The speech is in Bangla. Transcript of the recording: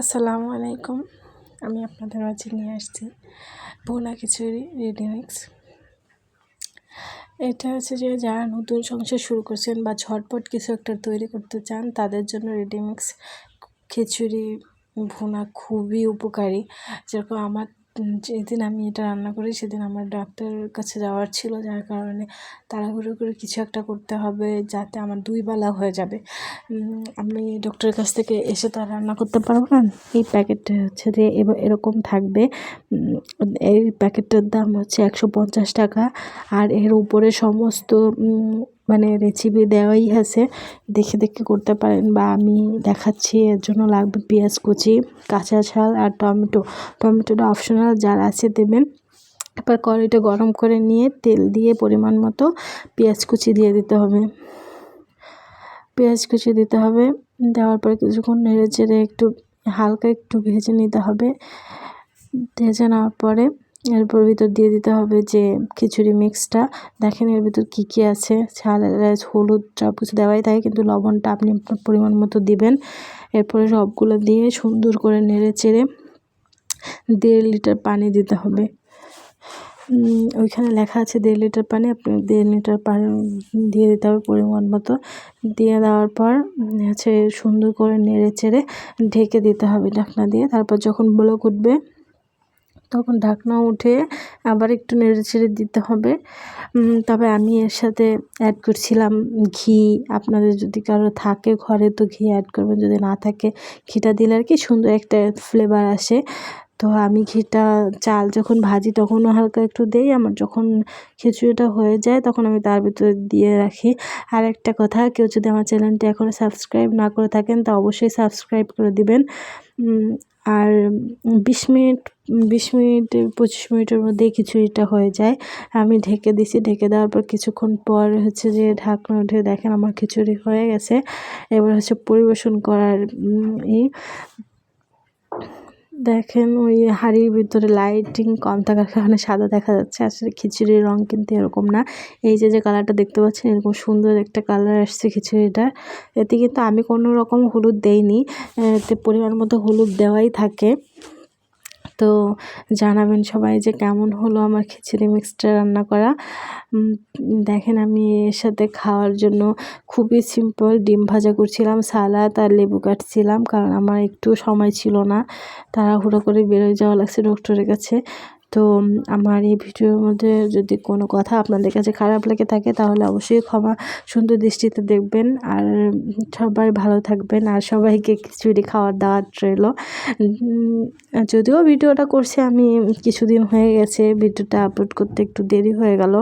আসসালামু আলাইকুম। আমি আপনাদের মাঝে নিয়ে আসছি বোনা খিচুড়ি রেডিমিক্স এটা হচ্ছে যে যারা নতুন সংসার শুরু করছেন বা ঝটপট কিছু একটা তৈরি করতে চান, তাদের জন্য রেডিমিক্স খিচুড়ি, ভুনা খুবই উপকারী। যেরকম আমার যেদিন আমি এটা রান্না করি সেদিন আমার ডাক্তারের কাছে যাওয়ার ছিল, যার কারণে তাড়াহুড়ো করে কিছু একটা করতে হবে যাতে আমার দুই বেলা হয়ে যাবে। আমি ডক্টরের কাছ থেকে এসে তো রান্না করতে পারব না। এই প্যাকেটটা হচ্ছে যে এরকম থাকবে। এই প্যাকেটটার দাম হচ্ছে একশো পঞ্চাশ টাকা। আর এর উপরে সমস্ত মানে রেসিপি দেওয়াই আছে। দেখে দেখে করতে পারেন বা আমি দেখাচ্ছি, এর জন্য লাগবে পেঁয়াজ কুচি, কাঁচা ঝাল আর টমেটো। টমেটোটা অপশনাল যার আছে দেবেন। এবার কড়াইটা গরম করে নিয়ে তেল দিয়ে পরিমাণ মতো পেঁয়াজ কুচি দিয়ে দিতে হবে। পেঁয়াজ কুচি দিতে হবে, দেওয়ার পরে কিছুক্ষণ নেড়ে চেড়ে একটু হালকা একটু ভেজে নিতে হবে। ভেজে নেওয়ার পরে এরপর ভিতর দিয়ে দিতে হবে যে খিচুড়ি মিক্সটা দেখেন এর ভিতর কী কী আছে। ছাল হলুদ, সব কিছু দেওয়াই থাকে কিন্তু লবণটা আপনি আপনার পরিমাণ মতো দিবেন। এরপরে সবগুলো দিয়ে সুন্দর করে নেড়ে চেড়ে দেড় লিটার পানি দিতে হবে। ওইখানে লেখা আছে দেড় লিটার পানি, আপনি দেড় লিটার পানি দিয়ে দিতে হবে পরিমাণ মতো। দিয়ে দেওয়ার পর হচ্ছে সুন্দর করে নেড়ে চেড়ে ঢেকে দিতে হবে ঢাকনা দিয়ে। তারপর যখন ব্লক উঠবে তখন ঢাকনা উঠে আবার একটু নেড়ে ছেড়ে দিতে হবে। তবে আমি এর সাথে অ্যাড করছিলাম ঘি। আপনাদের যদি কারও থাকে ঘরে তো ঘি অ্যাড করবেন, যদি না থাকে ঘিটা দিলে আর কি সুন্দর একটা ফ্লেভার আসে। তো আমি ঘিটা, চাল যখন ভাজি তখনও হালকা একটু দেই, আমার যখন খিচুড়িটা হয়ে যায় তখন আমি তার ভিতরে দিয়ে রাখি। আর একটা কথা, কেউ যদি আমার চ্যানেলটি এখনও সাবস্ক্রাইব না করে থাকেন, তা অবশ্যই সাবস্ক্রাইব করে দিবেন। আর বিশ মিনিট বিশ মিনিট, পঁচিশ মিনিটের মধ্যেই খিচুড়িটা হয়ে যায়। আমি ঢেকে দিছি, ঢেকে দেওয়ার পর কিছুক্ষণ পর হচ্ছে যে ঢাকনা উঠে দেখেন আমার খিচুড়ি হয়ে গেছে। এবার হচ্ছে পরিবেশন করার এই দেখেন ওই হাঁড়ির ভিতরে লাইটিং কম থাকার কারণে সাদা দেখা যাচ্ছে। আসলে খিচুড়ির রং কিন্তু এরকম না। এই যে যে কালারটা দেখতে পাচ্ছেন, এরকম সুন্দর একটা কালার আসছে খিচুড়িটা। এতে কিন্তু আমি কোনো রকম হলুদ দেইনি। এতে পরিমাণ মতো হলুদ দেওয়াই থাকে। তো জানাবেন সবাই যে কেমন হলো আমার খিচুড়ি মিক্সটা রান্না করা। দেখেন আমি এর সাথে খাওয়ার জন্য খুবই সিম্পল ডিম ভাজা করছিলাম, সালাদ আর লেবু কাটছিলাম, কারণ আমার একটু সময় ছিল না। তাড়াহুড়ো করে বেরোয় যাওয়া লাগছে ডক্টরের কাছে। তো আমার এই ভিডিওর মধ্যে যদি কোনো কথা আপনাদের কাছে খারাপ লেগে থাকে, তাহলে অবশ্যই ক্ষমা সুন্দর দৃষ্টিতে দেখবেন। আর সবাই ভালো থাকবেন, আর সবাইকে খিচুড়ি খাওয়ার দাওয়ার রইল। যদিও ভিডিওটা করছি, আমি কিছুদিন হয়ে গেছে, ভিডিওটা আপলোড করতে একটু দেরি হয়ে গেল।